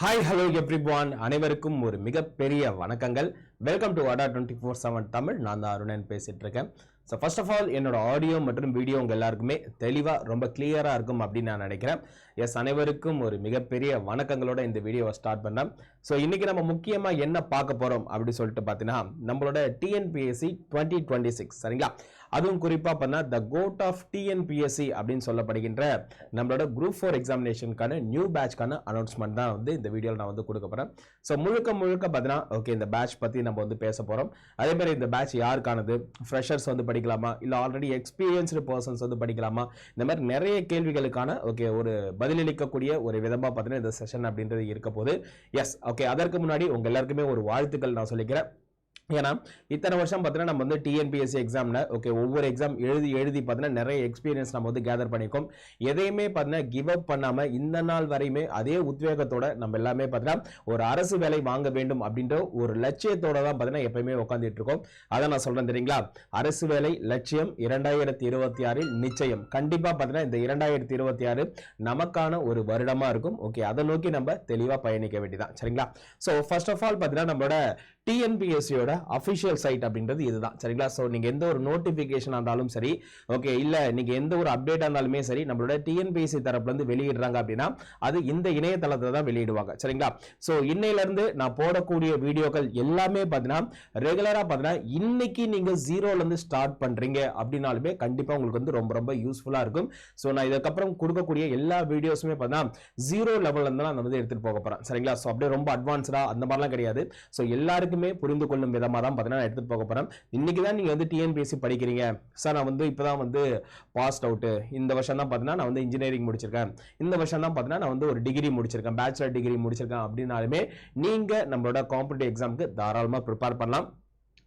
Hi hello எப்ரிபான் அனைவருக்கும் ஒரு மிகப்பெரிய வணக்கங்கள். Welcome to Adda twenty four seven Tamil நான் தான் அருணன் பேசிகிட்டு இருக்கேன். ஸோ ஃபர்ஸ்ட் ஆஃப் ஆல் என்னோட ஆடியோ மற்றும் வீடியோ உங்கள் எல்லாருக்குமே தெளிவாக ரொம்ப கிளியராக இருக்கும் அப்படின்னு நான் நினைக்கிறேன். எஸ் அனைவருக்கும் ஒரு மிகப்பெரிய வணக்கங்களோட இந்த வீடியோவை ஸ்டார்ட் பண்ணேன் ஸோ இன்றைக்கி நம்ம முக்கியமாக என்ன பார்க்க போகிறோம் அப்படி சொல்லிட்டு பார்த்தீங்கன்னா நம்மளோட டிஎன்பிஎஸ்சி டுவெண்ட்டி டுவெண்ட்டி சிக்ஸ் சரிங்களா? அதுவும் குறிப்பாக பண்ணால் த கோட் ஆஃப் டிஎன்பிஎஸ்சி அப்படின்னு சொல்லப்படுகின்ற நம்மளோட குரூப் ஃபோர் எக்ஸாமினேஷனுக்கான நியூ பேட்ச்க்கான அனௌன்ஸ்மெண்ட் தான் வந்து இந்த வீடியோவில் நான் வந்து கொடுக்க போகிறேன் ஸோ முழுக்க முழுக்க பார்த்தீங்கன்னா ஓகே இந்த பேட்ச் பற்றி நம்ம வந்து பேச போகிறோம் அதே மாதிரி இந்த பேட்ச் யாருக்கானது? ஃப்ரெஷர்ஸ் வந்து படிக்கலாமா? இல்லை ஆல்ரெடி எக்ஸ்பீரியன்ஸ்டு பர்சன்ஸ் வந்து படிக்கலாமா? இந்த மாதிரி நிறைய கேள்விகளுக்கான ஓகே ஒரு பதிலளிக்கக்கூடிய ஒரு விதமாக பார்த்தீங்கன்னா இந்த செஷன் அப்படின்றது இருக்க போது எஸ் ஓகே அதற்கு முன்னாடி உங்கள் எல்லாருக்குமே ஒரு வாழ்த்துக்கள் நான் சொல்லிக்கிறேன். ஏன்னா இத்தனை வருஷம் பார்த்தீங்கன்னா நம்ம வந்து டிஎன்பிஎஸ்சி எக்ஸாமில் ஓகே ஒவ்வொரு எக்ஸாம் எழுதி எழுதி பார்த்தீங்கன்னா நிறைய எக்ஸ்பீரியன்ஸ் நம்ம வந்து கேதர் பண்ணியிருக்கோம். எதையுமே பார்த்தீங்கன்னா கிவ் அப் பண்ணாமல் இந்த நாள் வரையுமே அதே உத்வேகத்தோட நம்ம எல்லாமே பார்த்தீங்கன்னா ஒரு அரசு வேலை வாங்க வேண்டும் அப்படின்ற ஒரு லட்சியத்தோட தான் பார்த்தீங்கன்னா எப்பயுமே உட்காந்துட்டு இருக்கோம். அதை நான் சொல்கிறேன் தெரியுங்களா? அரசு வேலை லட்சியம் இரண்டாயிரத்தி இருபத்தி ஆறில் நிச்சயம். கண்டிப்பாக பார்த்தீங்கன்னா இந்த இரண்டாயிரத்தி இருபத்தி ஆறு நமக்கான ஒரு வருடமாக இருக்கும். ஓகே அதை நோக்கி நம்ம தெளிவாக பயணிக்க வேண்டியதான் சரிங்களா? ஸோ ஃபர்ஸ்ட் ஆஃப் ஆல் பார்த்தீங்கன்னா நம்மளோட டிஎன்பிஎஸ்சியோட அஃபிஷியல் சைட் அப்படின்றது இதுதான். சரிங்களா? ஸோ நீங்கள் எந்த ஒரு நோட்டிஃபிகேஷன் இருந்தாலும் சரி ஓகே இல்லை நீங்கள் எந்த ஒரு அப்டேட்டாக இருந்தாலுமே சரி நம்மளோட டிஎன்பிஎஸ்சி தரப்புலேருந்து வெளியிடுறாங்க அப்படின்னா அது இந்த இணையதளத்தில் தான் வெளியிடுவாங்க. சரிங்களா? ஸோ இன்னையிலேருந்து நான் போடக்கூடிய வீடியோக்கள் எல்லாமே பார்த்தீங்கன்னா ரெகுலராக பார்த்தீங்கன்னா இன்னைக்கு நீங்கள் ஜீரோலேருந்து ஸ்டார்ட் பண்ணுறீங்க அப்படின்னாலுமே கண்டிப்பாக உங்களுக்கு வந்து ரொம்ப ரொம்ப யூஸ்ஃபுல்லாக இருக்கும். ஸோ நான் இதுக்கப்புறம் கொடுக்கக்கூடிய எல்லா வீடியோஸுமே பார்த்தீங்கன்னா ஜீரோ லெவலில் தான் நான் வந்து எடுத்துகிட்டு போக போகிறேன் சரிங்களா? ஸோ அப்படியே ரொம்ப அட்வான்ஸ்டாக அந்த மாதிரிலாம் கிடையாது. ஸோ எல்லாருக்கும் புரிந்து கொள்ளும் விதமாக தான் பார்த்தீங்கன்னா நான் எடுத்துகிட்டு போக போகிறேன் இன்னைக்கு தான் நீங்கள் வந்து டிஎன்பிஎஸ்சி படிக்கிறீங்க. சார் நான் வந்து இப்போ தான் வந்து பாஸ்ட் அவுட்டு இந்த வருஷம் தான் பார்த்தீங்கன்னா நான் வந்து இன்ஜினியரிங் முடிச்சிருக்கேன். இந்த வருஷம் தான் பார்த்தீங்கன்னா நான் வந்து ஒரு டிகிரி முடிச்சிருக்கேன். பேச்சுலர் டிகிரி முடிச்சிருக்கேன் அப்படின்னாலுமே நீங்கள் நம்மளோட காம்படிட்டிவ் எக்ஸாமுக்கு தாராளமாக ப்ரிப்பேர் பண்ணலாம்.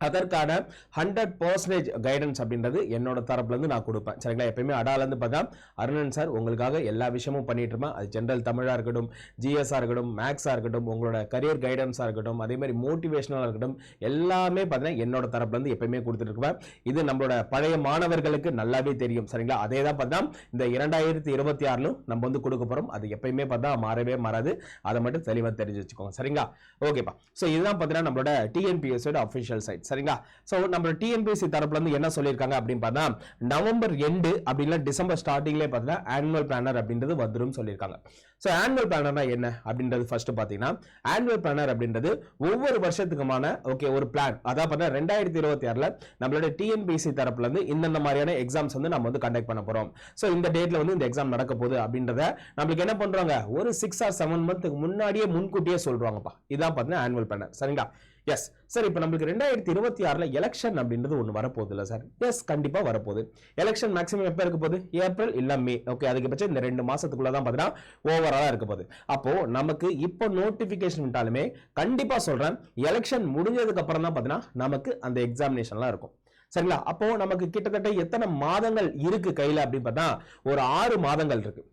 அதற்கான ஹண்ட்ரட் பர்சன்டேஜ் கைடன்ஸ் அப்படின்றது என்னோட தரப்புலேருந்து நான் கொடுப்பேன். சரிங்களா? எப்பயுமே அடாலேருந்து பார்த்தா அருணன் சார் உங்களுக்காக எல்லா விஷயமும் பண்ணிட்டு இருப்பேன். அது ஜென்ரல் தமிழாக இருக்கட்டும் ஜிஎஸ்ஆ இருக்கட்டும் மேக்ஸாக இருக்கட்டும் உங்களோட கரியர் கைடன்ஸாக இருக்கட்டும் அதே மாதிரி மோட்டிவேஷனலாக இருக்கட்டும் எல்லாமே பார்த்தீங்கன்னா என்னோட தரப்புலேருந்து எப்பயுமே கொடுத்துட்டு இருப்பேன். இது நம்மளோட பழைய மாணவர்களுக்கு நல்லாவே தெரியும். சரிங்களா? அதே தான் பார்த்தா இந்த இரண்டாயிரத்தி இருபத்தி ஆறிலும் நம்ம வந்து கொடுக்க போகிறோம் அது எப்பயுமே பார்த்தா மாறவே மாறாது. அதை மட்டும் தெளிவாக தெரிஞ்சு வச்சுக்கோங்க. சரிங்களா? ஓகேப்பா ஸோ இதுதான் பார்த்தீங்கன்னா நம்மளோட டிஎன்பிஎஸோட அஃபிஷியல் சைட்ஸ் சரிங்களா? ஸோ நம்ம டிஎன்பிஎஸ்சி தரப்புல இருந்து என்ன சொல்லியிருக்காங்க அப்படின்னு பார்த்தா நவம்பர் எண்டு அப்படின்னா டிசம்பர் ஸ்டார்டிங்லேயே பார்த்தீங்கன்னா ஆனுவல் பிளானர் அப்படின்றது வந்துடும் சொல்லியிருக்காங்க. ஸோ ஆனுவல் பிளானர்னா என்ன அப்படின்றது ஃபர்ஸ்ட் பார்த்தீங்கன்னா ஆனுவல் பிளானர் அப்படின்றது ஒவ்வொரு வருஷத்துக்குமான ஓகே ஒரு பிளான் அதான் பார்த்தீங்கன்னா ரெண்டாயிரத்தி இருபத்தி ஆறில் நம்மளோட டிஎன்பிஎஸ்சி தரப்புல இருந்து இந்தந்த மாதிரியான எக்ஸாம்ஸ் வந்து நம்ம வந்து கண்டக்ட் பண்ண போகிறோம் ஸோ இந்த டேட்ல வந்து இந்த எக்ஸாம் நடக்க போகுது அப்படின்றத நம்மளுக்கு என்ன பண்றாங்க? ஒரு சிக்ஸ் ஆர் செவன் மந்த்துக்கு முன்னாடியே முன்கூட்டியே சொல்றாங்கப்பா. இதான் பார்த்தீங்கன்னா ஆனுவல் பிளானர் சரிங்களா? எஸ் சார் இப்போ நம்மளுக்கு ரெண்டாயிரத்தி இருபத்தி ஆறில் எலெக்ஷன் அப்படின்றது ஒன்று வரப்போகுது இல்லை சார் எஸ் கண்டிப்பாக வரப்போகுது. எலெக்ஷன் மேக்ஸிமம் எப்போ இருக்க போகுது? ஏப்ரல் இல்லை மே ஓகே அதிகபட்சம் இந்த ரெண்டு மாதத்துக்குள்ளே தான் பார்த்தீங்கன்னா ஓவராலாக இருக்க போகுது. அப்போது நமக்கு இப்போ நோட்டிஃபிகேஷன் விட்டாலுமே கண்டிப்பாக சொல்கிறேன் எலெக்ஷன் முடிஞ்சதுக்கு அப்புறம் தான் பார்த்தீங்கன்னா நமக்கு அந்த எக்ஸாமினேஷன்லாம் இருக்கும். சரிங்களா? அப்போ நமக்கு கிட்டத்தட்ட எத்தனை மாதங்கள் இருக்கு கையில் அப்படின்னு பார்த்தா ஒரு ஆறு மாதங்கள் இருக்கு.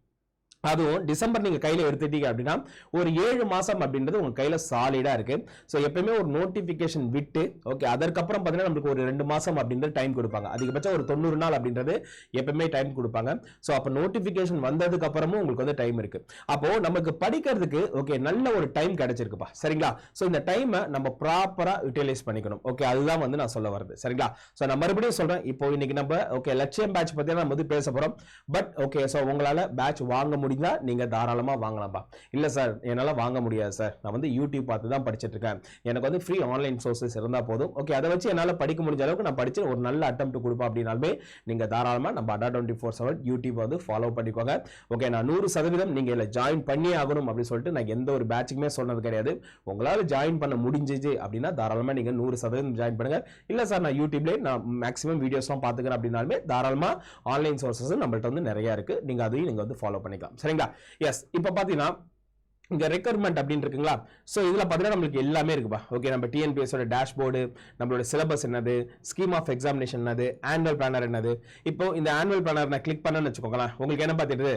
அதுவும் டிசம்பர் நீங்கள் கையில் எடுத்துட்டீங்க அப்படின்னா ஒரு ஏழு மாதம் அப்படின்றது உங்கள் கையில் சாலிடாக இருக்கு. ஸோ எப்பயுமே ஒரு நோட்டிஃபிகேஷன் விட்டு ஓகே அதற்கப்புறம் பார்த்தீங்கன்னா நம்மளுக்கு ஒரு ரெண்டு மாதம் அப்படின்றது டைம் கொடுப்பாங்க. அதிகபட்சம் ஒரு தொண்ணூறு நாள் அப்படின்றது எப்பயுமே டைம் கொடுப்பாங்க. ஸோ அப்போ நோட்டிஃபிகேஷன் வந்ததுக்கு அப்புறமும் உங்களுக்கு வந்து டைம் இருக்கு. அப்போது நமக்கு படிக்கிறதுக்கு ஓகே நல்ல ஒரு டைம் கிடைச்சிருக்குப்பா. சரிங்களா? ஸோ இந்த டைமை நம்ம ப்ராப்பராக யூட்டிலைஸ் பண்ணிக்கணும். ஓகே அதுதான் வந்து நான் சொல்ல வருது சரிங்களா? ஸோ நான் மறுபடியும் சொல்கிறேன் இப்போ இன்னைக்கு நம்ம ஓகே லட்சியம் பேட்ச் பற்றி நம்ம வந்து பேச போகிறோம் பட் ஓகே ஸோ உங்களால் பேட்ச் வாங்க முடியும் முடிஞ்சால் நீங்கள் தாராளமாக வாங்கலாம்ப்பா இல்லை சார் என்னால் வாங்க முடியாது சார். நான் வந்து யூடியூப் பார்த்து தான் படிச்சிட்ருக்கேன் எனக்கு வந்து ஃப்ரீ ஆன்லைன் சோர்சஸ் இருந்தால் போதும். ஓகே அதை வச்சு என்னால் படிக்க முடிஞ்ச அளவுக்கு நான் படிச்சு ஒரு நல்ல அட்டம் கொடுப்பேன் அப்படின்னாலுமே நீங்கள் தாராளமாக நம்ம Adda twenty four seven YouTube வந்து ஃபாலோ பண்ணிக்கோங்க. ஓகே நான் நூறு சதவீதம் நீங்கள் இதில் ஜாயின் பண்ணியே ஆகணும் அப்படின்னு சொல்லிட்டு நான் எந்த ஒரு பேட்சுக்குமே சொன்னது கிடையாது. உங்களால் ஜாயின் பண்ண முடிஞ்சிச்சு அப்படின்னா தாராளமாக நீங்கள் நூறு சதவீதம் ஜாயின் பண்ணுங்கள் இல்லை சார் நான் யூடியூப்லேயே நான் மேக்ஸிமம் வீடியோஸ்லாம் பார்த்துக்கிறேன் அப்படின்னாலுமே தாராளமாக ஆன்லைன் சோர்சஸ் நம்மள்ட்ட வந்து நிறையா இருக்குது நீங்கள் அதையும் நீங்கள் வந்து ஃபாலோ பண்ணிக்கலாம். சரிங்களா? எஸ் இப்போ பார்த்தீங்கன்னா இங்கே ரெக்யர்மெண்ட் அப்படின்னு இருக்குங்களா? ஸோ இதில் பார்த்தீங்கன்னா நம்மளுக்கு எல்லாமே இருக்குப்பா. ஓகே நம்ம டிஎன்பிஎஸோட டேஷ்போர்டு நம்மளோட சிலபஸ் என்னது ஸ்கீம் ஆஃப் எக்ஸாமினேஷன் என்னது ஆனுவல் பிளானர் என்னது. இப்போ இந்த ஆனுவல் பிளானர் நான் கிளிக் பண்ணேன்னு வச்சுக்கோங்களேன் உங்களுக்கு என்ன பார்த்துட்டு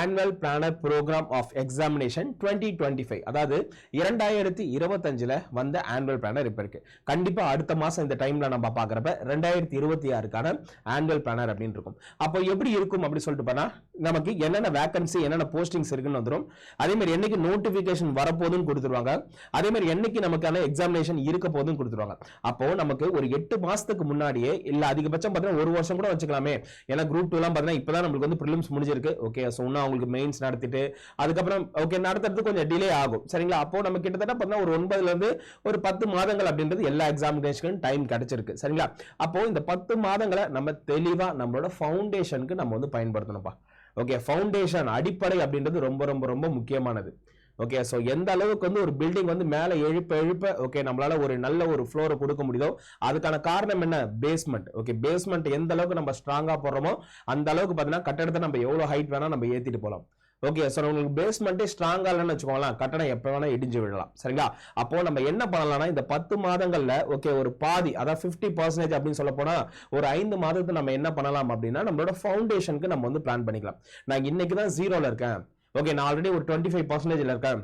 annual planner program of examination twenty twenty five அதாவது இரண்டாயிரத்தி இருபத்தஞ்சில் வந்த ஆனுவல் பிளானர் இப்போ இருக்கு. கண்டிப்பாக அடுத்த மாதம் இந்த டைமில் நம்ம பார்க்குறப்ப ரெண்டாயிரத்தி இருபத்தி ஆறுக்கான ஆனுவல் பிளானர் அப்படின்னு இருக்கும். அப்போ எப்படி இருக்கும் அப்படி சொல்லிட்டு போனால் நமக்கு என்னென்ன வேக்கன்சி என்னென்ன போஸ்டிங்ஸ் இருக்குன்னு வந்துடும் அதேமாதிரி என்னைக்கு நோ நோட்டிபிகேஷன் வரப்போதுன்னு கொடுத்துருவாங்க. அதே மாதிரி என்னைக்கு நமக்கான எக்ஸாமினேஷன் இருக்க போகுதுன்னு கொடுத்துருவாங்க. அப்போ நமக்கு ஒரு எட்டு மாசத்துக்கு முன்னாடியே இல்ல அதிகபட்சம் பார்த்தீங்கன்னா ஒரு வருஷம் கூட வச்சுக்கலாமே. ஏன்னா குரூப் டூ எல்லாம் பார்த்தீங்கன்னா இப்பதான் நம்மளுக்கு வந்து ப்ரிலிம்ஸ் முடிஞ்சிருக்கு. ஓகே ஸோ இன்னும் அவங்களுக்கு மெயின்ஸ் நடத்திட்டு அதுக்கப்புறம் ஓகே நடத்துறது கொஞ்சம் டிலே ஆகும். சரிங்களா? அப்போ நம்ம கிட்டத்தட்ட பார்த்தீங்கன்னா ஒரு ஒன்பதுல இருந்து ஒரு பத்து மாதங்கள் அப்படின்றது எல்லா எக்ஸாமினேஷனுக்கும் டைம் கிடைச்சிருக்கு. சரிங்களா? அப்போ இந்த பத்து மாதங்களை நம்ம தெளிவா நம்மளோட ஃபவுண்டேஷனுக்கு நம்ம வந்து பயன்படுத்தணும்ப்பா. ஓகே ஃபவுண்டேஷன் அடிப்படை அப்படின்றது ரொம்ப ரொம்ப ரொம்ப முக்கியமானது. ஓகே ஸோ எந்த அளவுக்கு வந்து ஒரு பில்டிங் வந்து மேலே எழுப்ப எழுப்ப ஓகே நம்மளால ஒரு நல்ல ஒரு ஃப்ளோரை கொடுக்க முடியுதோ அதுக்கான காரணம் என்ன? பேஸ்மெண்ட் ஓகே பேஸ்மெண்ட் எந்த அளவுக்கு நம்ம ஸ்ட்ராங்காக போடுறோமோ அந்த அளவுக்கு பார்த்தீங்கன்னா கட்டடத்தை நம்ம எவ்வளோ ஹைட் வேணால் நம்ம ஏற்றிட்டு போகலாம் ஓகே ஸோ உங்களுக்கு பேஸ்மெண்ட்டே ஸ்ட்ராங்காக இல்லைன்னு வச்சுக்கோங்களேன் கட்டணம் எப்போ வேணா இடிஞ்சு விடலாம் சரிங்களா? அப்போ நம்ம என்ன பண்ணலாம்னா இந்த பத்து மாதங்களில் ஓகே ஒரு பாதி அதாவது ஃபிஃப்டி பர்சன்டேஜ் அப்படின்னு சொல்ல போனால் ஒரு ஐந்து மாதத்தை நம்ம என்ன பண்ணலாம் அப்படின்னா நம்மளோட ஃபவுண்டேஷனுக்கு நம்ம வந்து பிளான் பண்ணிக்கலாம். நான் இன்னைக்கு தான் ஜீரோவில் இருக்கேன். ஓகே நான் ஆல்ரெடி ஒரு டுவெண்ட்டி ஃபைவ் பர்சன்டேஜ்ல இருக்கேன்.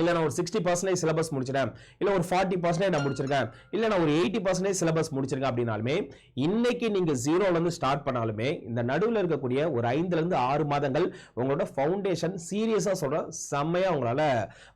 இல்லை நான் ஒரு சிக்ஸ்டி பர்சன்டேஜ் சிலபஸ் முடிச்சிட்டேன். இல்லை ஒரு ஃபார்ட்டி பர்சன்டேஜ் நான் முடிச்சிருக்கேன். இல்லை நான் ஒரு எயிட்டி பர்சன்டேஜ் சிலபஸ் முடிச்சிருக்கேன் அப்படின்னாலுமே இன்னைக்கு நீங்கள் ஜீரோலேருந்து ஸ்டார்ட் பண்ணாலுமே இந்த நடுவில் இருக்கக்கூடிய ஒரு ஐந்துலேருந்து ஆறு மாதங்கள் உங்களோட ஃபவுண்டேஷன் சீரியஸாக சொல்றேன் செம்மையாக உங்களால்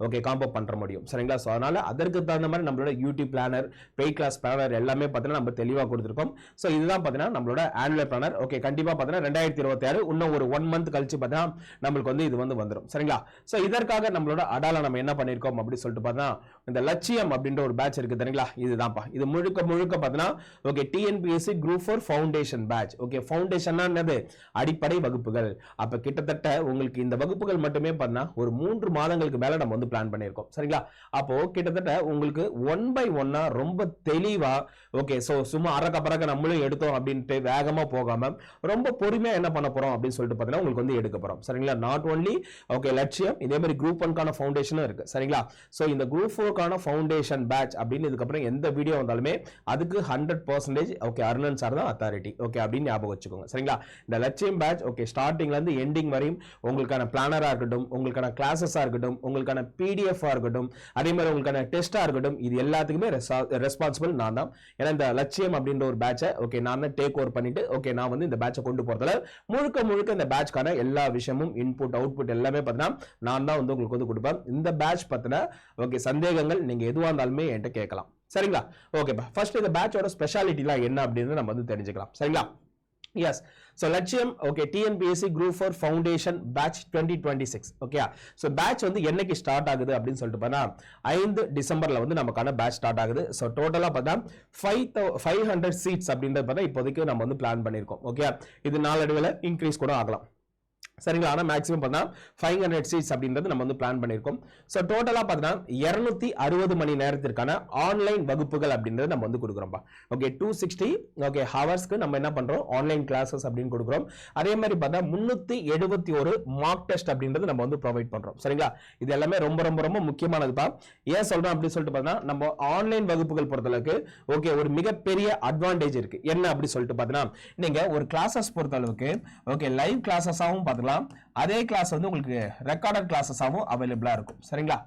ஓகே காம்போ பண்ணுற முடியும். சரிங்களா? ஸோ அதனால் அதற்கு தகுந்த மாதிரி நம்மளோட YouTube planner pay class planner எல்லாமே பார்த்தீங்கன்னா நம்ம தெளிவாக கொடுத்துருக்கோம். ஸோ இதுதான் பார்த்தீங்கன்னா நம்மளோட ஆனுவல் பிளானர் ஓகே கண்டிப்பாக பார்த்தீங்கன்னா ரெண்டாயிரத்தி இருபத்தி ஆறு இன்னும் ஒரு ஒன் மந்த் கழிச்சு பார்த்தீங்கன்னா நம்மளுக்கு வந்து இது வந்து வந்துடும் சரிங்களா? ஸோ இதற்காக நம்மளோட அடால நம்ம என்ன பண்ணியிருக்கோம் அப்படின்னு சொல்லிட்டு பார்த்தா இந்த லட்சியம் அப்படின்ற ஒரு பேட்ச் இருக்கு தெரியுங்களா? இதுதான்ப்பா. இது முழுக்க முழுக்க பார்த்தீங்கன்னா okay TNPSC group four foundation batch okay ஃபவுண்டேஷன்னா என்னது? அடிப்படை வகுப்புகள். அப்ப கிட்டத்தட்ட உங்களுக்கு இந்த வகுப்புகள் மட்டுமே பார்த்தா ஒரு மூன்று மாதங்களுக்கு மேல நம்ம வந்து பிளான் பண்ணியிருக்கோம். சரிங்களா? அப்போ கிட்டத்தட்ட உங்களுக்கு ஒன் பை ஒன்னா ரொம்ப தெளிவா ஓகே ஸோ சும்மா அரக்க பறக்க நம்மளும் எடுத்தோம் அப்படின்ட்டு வேகமா போகாம ரொம்ப பொறுமையா என்ன பண்ண போறோம் அப்படின்னு சொல்லிட்டு பார்த்தீங்கன்னா உங்களுக்கு வந்து எடுக்க போறோம். சரிங்களா? நாட் ஒன்லி ஓகே லட்சியம் இதே மாதிரி குரூப் ஒன்கான ஃபவுண்டேஷனும் இருக்கு. சரிங்களா? ஸோ இந்த குரூப் ஃபோர்க்கான ஃபவுண்டேஷன் பேட்ச் அப்படின்னு இதுக்கப்புறம் எந்த வீடியோ வந்தாலுமே அதுக்கு hundred percentage okay Arunan sir தான் அத்தாரிட்டி ஓகே அப்படின்னு ஞாபகம் வச்சுக்கோங்க. சரிங்களா? இந்த லட்சியம் பேட்ச் ஓகே ஸ்டார்டிங்ல இருந்து எண்டிங் வரையும் உங்களுக்கான பிளானராக இருக்கட்டும் உங்களுக்கான கிளாஸஸாக இருக்கட்டும் உங்களுக்கான பிடிஎஃபாக இருக்கட்டும் அதே மாதிரி உங்களுக்கான டெஸ்ட்டாக இருக்கட்டும் இது எல்லாத்துக்குமே ரெஸ்பான்சிபிள் நான் தான். ஏன்னா இந்த லட்சியம் அப்படின்ற ஒரு பேட்சை ஓகே நான் தான் டேக் ஓவர் பண்ணிட்டு ஓகே நான் வந்து இந்த பேட்சை கொண்டு போகிறதுல முழுக்க முழுக்க இந்த பேட்ச்க்கான எல்லா விஷயமும் இன்புட் அவுட்புட் எல்லாமே பார்த்தீங்கன்னா நான் தான் வந்து உங்களுக்கு வந்து கொடுப்பேன். இந்த பேட்ச் பத்தின ஓகே சந்தேகங்கள் நீங்க எதுவா இருந்தாலுமே என்கிட்ட கேட்கலாம். சரிங்களா? ஓகேப்பா ஃபர்ஸ்ட் இந்த பேட்சோட ஸ்பெஷாலிட்டிலாம் என்ன அப்படின்னு நம்ம வந்து தெரிஞ்சுக்கலாம். சரிங்களா? எஸ் ஸோ லட்சியம் okay TNPSC group four foundation batch twenty twenty six okay so batch வந்து என்னைக்கு ஸ்டார்ட் ஆகுது அப்படின்னு சொல்லிட்டு பார்த்தா ஐந்து டிசம்பர்ல வந்து நமக்கான பேட்ச் ஸ்டார்ட் ஆகுது. ஸோ டோட்டலாக பார்த்தா ஃபைவ் தௌ ஃபைவ் ஹண்ட்ரட் சீட்ஸ் அப்படின்றது பார்த்தா இப்போதைக்கு நம்ம வந்து பிளான் பண்ணியிருக்கோம். ஓகே இது நாளடைவில் இன்க்ரீஸ் கூட ஆகலாம். சரிங்களா? ஆனால் மேக்ஸிமம் பார்த்தீங்கன்னா ஃபைவ் ஹண்ட்ரட் சீட்ஸ் அப்படின்றது நம்ம வந்து பிளான் பண்ணியிருக்கோம். ஸோ டோட்டலாக பார்த்தீங்கன்னா இரநூத்தி அறுபது மணி நேரத்திற்கான ஆன்லைன் வகுப்புகள் அப்படின்றது நம்ம வந்து கொடுக்குறோம்ப்பா ஓகே டூ சிக்ஸ்டி ஓகே ஹவர்ஸ்க்கு நம்ம என்ன பண்ணுறோம் ஆன்லைன் கிளாஸஸ் அப்படின்னு கொடுக்குறோம். அதே மாதிரி பார்த்தா முந்நூற்றி எழுபத்தி ஒரு மார்க் டெஸ்ட் அப்படின்றது நம்ம வந்து ப்ரொவைட் பண்ணுறோம் சரிங்களா? இது எல்லாமே ரொம்ப ரொம்ப ரொம்ப முக்கியமானதுப்பா. ஏன் சொல்கிறோம் அப்படின்னு சொல்லிட்டு பார்த்தீங்கன்னா நம்ம ஆன்லைன் வகுப்புகள் பொறுத்தளவுக்கு ஓகே ஒரு மிகப்பெரிய அட்வான்டேஜ் இருக்குது என்ன அப்படி சொல்லிட்டு பார்த்தீங்கன்னா நீங்கள் ஒரு கிளாஸஸ் பொறுத்தளவுக்கு ஓகே லைவ் கிளாஸஸாகவும் பார்த்துக்கலாம். அதே கிளாஸ் வந்து உங்களுக்கு ரெக்கார்டட் கிளாஸஸாகவும் அவைலபிளாக இருக்கும். சரிங்களா?